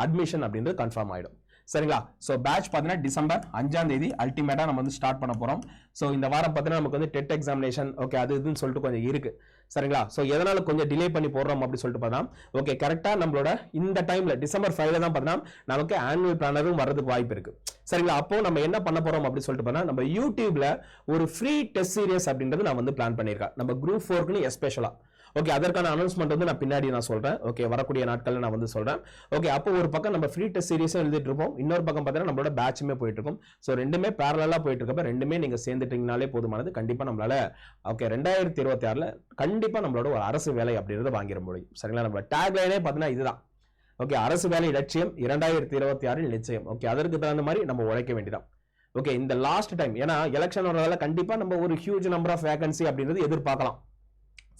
அட்மிஷன் அப்படின்றது கன்ஃபார்ம் ஆகிடும் சரிங்களா? ஸோ பேட்ச் பார்த்தீங்கன்னா டிசம்பர் அஞ்சாம் தேதி அல்டிமேட்டாக நம்ம வந்து ஸ்டார்ட் பண்ண போகிறோம் ஸோ இந்த வாரம் பார்த்தீங்கன்னா நமக்கு வந்து டெட் எக்ஸாமினேஷன் ஓகே அது இதுன்னு சொல்லிட்டு கொஞ்சம் இருக்கு. சரிங்களா? ஸோ எதனால கொஞ்சம் டிலே பண்ணி போடுறோம் அப்படின்னு சொல்லிட்டு பார்த்தா ஓகே கரெக்டாக நம்மளோட இந்த டைம்ல டிசம்பர் ஃபைவ்ல தான் பார்த்தீங்கன்னா நமக்கு ஆனுவல் பிளானரும் வரதுக்கு வாய்ப்பு இருக்கு. சரிங்களா? அப்போ நம்ம என்ன பண்ண போறோம் அப்படின்னு சொல்லிட்டு பார்த்தா நம்ம யூடியூப்ல ஒரு ஃப்ரீ டெஸ்ட் சீரியஸ் அப்படின்றது நான் வந்து பிளான் பண்ணியிருக்கேன். நம்ம குரூப் ஃபோர்க்குன்னு எஸ்பெஷலாக ஓகே அதற்கான அனௌன்ஸ்மெண்ட் வந்து நான் பின்னாடி நான் சொல்றேன். ஓகே வரக்கூடிய நாட்களில் நான் வந்து சொல்றேன். ஓகே அப்போ ஒரு பக்கம் நம்ம ஃப்ரீ டெஸ்ட் சீரியஸும் எழுதிட்டு இருப்போம். இன்னொரு பக்கம் பார்த்தீங்கன்னா நம்மளோட பேட்சுமே போயிட்டு இருக்கும். ஸோ ரெண்டுமே பேரலாக போயிட்டு இருக்கப்ப ரெண்டுமே நீங்க சேர்ந்துட்டீங்கனாலே போதுமானது. கண்டிப்பா நம்மளால ஓகே ரெண்டாயிரத்தி இருபத்தி ஆறுல கண்டிப்பா நம்மளோட ஒரு அரசு வேலை அப்படின்றத வாங்கிட முடியும். சரிங்களா? நம்ம டேக் லைனே பார்த்தீங்கன்னா இதுதான். ஓகே அரசு வேலை லட்சியம் இரண்டாயிரத்தி இருபத்தி ஆறில் நிச்சயம். ஓகே அதற்கு தகுந்த மாதிரி நம்ம உழைக்க வேண்டியதான் ஓகே இந்த லாஸ்ட் டைம் ஏன்னா எலெக்ஷன் வரதால கண்டிப்பா நம்ம ஒரு ஹியூஜ் நம்பர் ஆஃப் வேகன்சி அப்படின்றது எதிர்பார்க்கலாம்.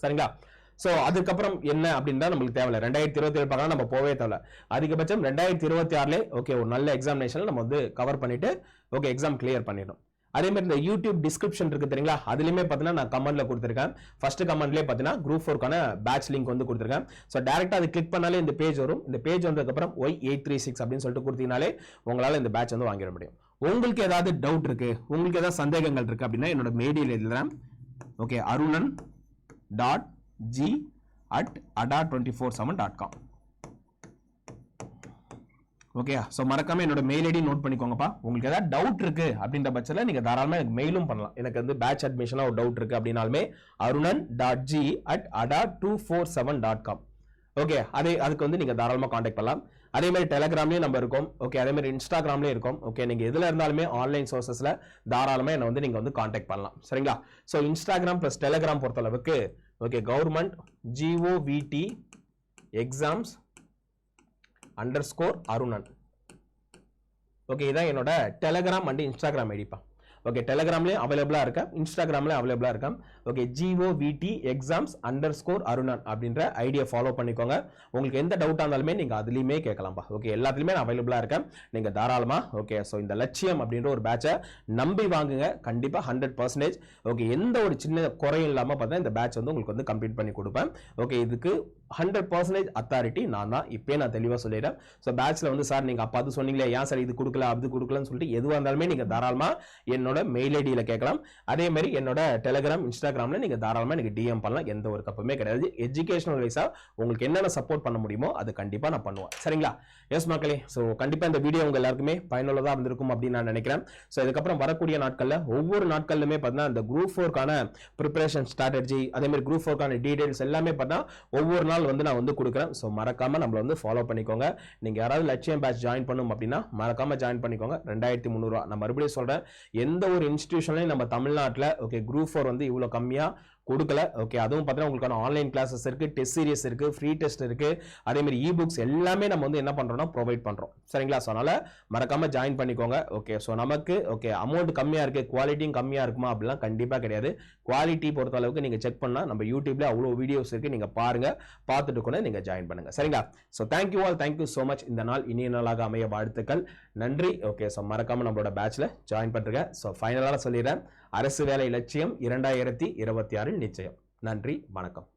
சரிங்களா? ஸோ அதுக்கப்புறம் என்ன அப்படின்னு தான் நம்மளுக்கு தேவையில்ல. ரெண்டாயிரத்தி இருபத்தி ஏழு பார்க்கலாம் நம்ம போவே தேவை அதிகபட்சம் ரெண்டாயிரத்தி இருபத்தி ஆறுலே ஓகே ஒரு நல்ல எக்ஸாமினேஷன் நம்ம வந்து கவர் பண்ணிட்டு ஓகே எக்ஸாம் கிளியர் பண்ணிடணும். அதே மாதிரி இந்த யூடியூப் டிஸ்கிரிப்ஷன் இருக்கு தெரியுங்களா? அதுலயுமே பார்த்தீங்கன்னா நான் கமெண்ட்ல கொடுத்துருக்கேன். ஃபர்ஸ்ட் கமெண்ட்லேயே பார்த்தீங்கன்னா குரூப் ஃபோர்க்கான பேட்ச் லிங்க் வந்து கொடுத்துருக்கேன். ஸோ டேரக்டா அது கிளிக் பண்ணாலே இந்த பேஜ் வரும். இந்த பேஜ் வந்ததுக்கப்புறம் ஒய் எயிட் த்ரீ சிக்ஸ் அப்படின்னு சொல்லிட்டு கொடுத்தீங்கனாலே உங்களால இந்த பேட்ச் வந்து வாங்கிட முடியும். உங்களுக்கு ஏதாவது டவுட் இருக்கு உங்களுக்கு ஏதாவது சந்தேகங்கள் இருக்கு அப்படின்னா என்னோட மெயிலில் எழுதுறேன். Okay Arunan dot G at Adda twenty four seven dot com okay so மறக்காம என்னோட மெயில் ஐடி நோட் பண்ணிக்கோங்கப்பா. உங்களுக்கு ஏதாவது டவுட் இருக்கு அப்படின்ற பட்சத்தில் நீங்கள் தாராளமாக எனக்கு மெயிலும் பண்ணலாம். எனக்கு வந்து பேட்ச் அட்மிஷனாக ஒரு டவுட் இருக்கு அப்படின்னாலுமே Arunan dot G at Adda two four seven dot com okay அதே அதுக்கு வந்து நீங்கள் தாராளமாக காண்டாக்ட் பண்ணலாம். அதே மாதிரி டெலகிராம்லேயும் நம்ம இருக்கோம். ஓகே அதே மாதிரி இன்ஸ்டாகிராம்லேயும் இருக்கும். ஓகே நீங்கள் எதில் இருந்தாலுமே ஆன்லைன் சோர்சஸில் தாராளமாக என்னை வந்து நீங்கள் வந்து காண்டாக்ட் பண்ணலாம். சரிங்களா? ஸோ இன்ஸ்டாகிராம் ப்ளஸ் டெலகிராம் பொறுத்தளவுக்கு okay government GOVT exams under score Arunan okay இதான் என்னோட டெலகிராம் அண்ட் இன்ஸ்டாகிராம் ஐடிப்பா ஓகே டெலகிராம்லேயும் அவைலபிளாக இருக்கேன் இன்ஸ்டாகிராம்லேயும் அவைலபிளாக இருக்கேன் okay GOVT exams under score Arunan அப்படின்ற ஐடியா ஃபாலோ பண்ணிக்கோங்க. உங்களுக்கு எந்த டவுட்டாக இருந்தாலுமே நீங்கள் அதுலேயுமே கேட்கலாம்ப்பா ஓகே எல்லாத்துலேயுமே நான் அவைலபிளாக இருக்கேன். நீங்கள் தாராளமாக ஓகே ஸோ இந்த லட்சியம் அப்படின்ற ஒரு பேட்சை நம்பி வாங்குங்க. கண்டிப்பாக ஹண்ட்ரட் பர்சன்டேஜ் ஓகே எந்த ஒரு சின்ன குறையும் இல்லாமல் பார்த்தா இந்த பேட்ச் வந்து உங்களுக்கு வந்து கம்ப்ளீட் பண்ணி கொடுப்பேன். ஓகே இதுக்கு ஹண்ட்ரட் பர்சன்டேஜ் அத்தாரிட்டி நான் தான் இப்போயே நான் தெளிவாக சொல்லிடுறேன். ஸோ பேட்ச்சில் வந்து சார் நீங்கள் அப்போ அது சொன்னீங்களே ஏன் சார் இது கொடுக்கல அது கொடுக்கலன்னு சொல்லிட்டு எதுவாக இருந்தாலுமே நீங்கள் தாராளமாக என்னோட மெயில் ஐடியில் கேட்கலாம். அதே மாதிரி என்னோட டெலிகிராம் இன்ஸ்டாகிராமில் நீங்கள் தாராளமாக எனக்கு டிஎம் பண்ணலாம். எந்த ஒரு தப்புமே கிடையாது. எஜுகேஷனல் வைஸாக உங்களுக்கு என்னென்ன சப்போர்ட் பண்ண முடியுமோ அது கண்டிப்பாக நான் பண்ணுவேன். சரிங்களா? எஸ் மக்களே. ஸோ கண்டிப்பாக இந்த வீடியோ உங்கள் எல்லாருக்குமே பயனுள்ளதாக இருந்திருக்கும் அப்படின்னு நான் நினைக்கிறேன். ஸோ இதுக்கப்புறம் வரக்கூடிய நாட்களில் ஒவ்வொரு நாட்கள்லுமே பார்த்தீங்கன்னா இந்த குரூப் ஃபோர்க்கான ப்ரிப்பரேஷன் ஸ்ட்ராட்டஜி அதே மாதிரி குரூப் ஃபோர்க்கான டீடைல்ஸ் எல்லாமே பார்த்தா ஒவ்வொரு நாள் வந்து நான் வந்து கொடுக்குறேன். ஸோ மறக்காம நம்மள வந்து ஃபாலோ பண்ணிக்கோங்க. நீங்கள் யாராவது லட்சியம் பேட்ச் ஜாயின் பண்ணும் அப்படின்னா மறக்காம ஜாயின் பண்ணிக்கோங்க. ரெண்டாயிரத்தி முந்நூறுவா. நான் மறுபடியும் சொல்கிறேன் எந்த ஒரு இன்ஸ்டியூஷன்லையும் நம்ம தமிழ்நாட்டில் ஓகே குரூப் ஃபோர் வந்து இவ்வளோ கம்மியாக கொடுக்கல. ஓகே அதுவும் பார்த்தீங்கன்னா உங்களுக்கான ஆன்லைன் கிளாஸஸ் இருக்குது டெஸ்ட் சீரியஸ் இருக்குது ஃப்ரீ டெஸ்ட் இருக்குது அதேமாதிரி இ புக்ஸ் எல்லாமே நம்ம வந்து என்ன பண்ணுறோம்னா ப்ரொவைட் பண்ணுறோம் சரிங்களா? ஸோ அதனால் மறக்காமல் ஜாயின் பண்ணிக்கோங்க. ஓகே ஸோ நமக்கு ஓகே அமௌண்ட் கம்மியாக இருக்குது குவாலிட்டியும் கம்மியாக இருக்குமா? அப்படிலாம் கண்டிப்பாக கிடையாது. குவாலிட்டி பொறுத்த அளவுக்கு நீங்கள் செக் பண்ணால் நம்ம யூடியூப்ல அவ்வளோ வீடியோஸ் இருக்குது நீங்கள் பாருங்கள் பார்த்துட்டு கூட நீங்கள் ஜாயின் பண்ணுங்கள் சரிங்களா? So thank you all thank you so much இந்த நாள் இனிய நாளாக அமைய வாழ்த்துக்கள். நன்றி. ஓகே ஸோ மறக்காமல் நம்மளோட பேட்ச்ல ஜாயின் பண்ணுறேன் ஸோ ஃபைனலாக சொல்லிடுறேன். அரசு வேலை லட்சியம் இரண்டாயிரத்தி இருபத்தி ஆறில் நிச்சயம். நன்றி வணக்கம்.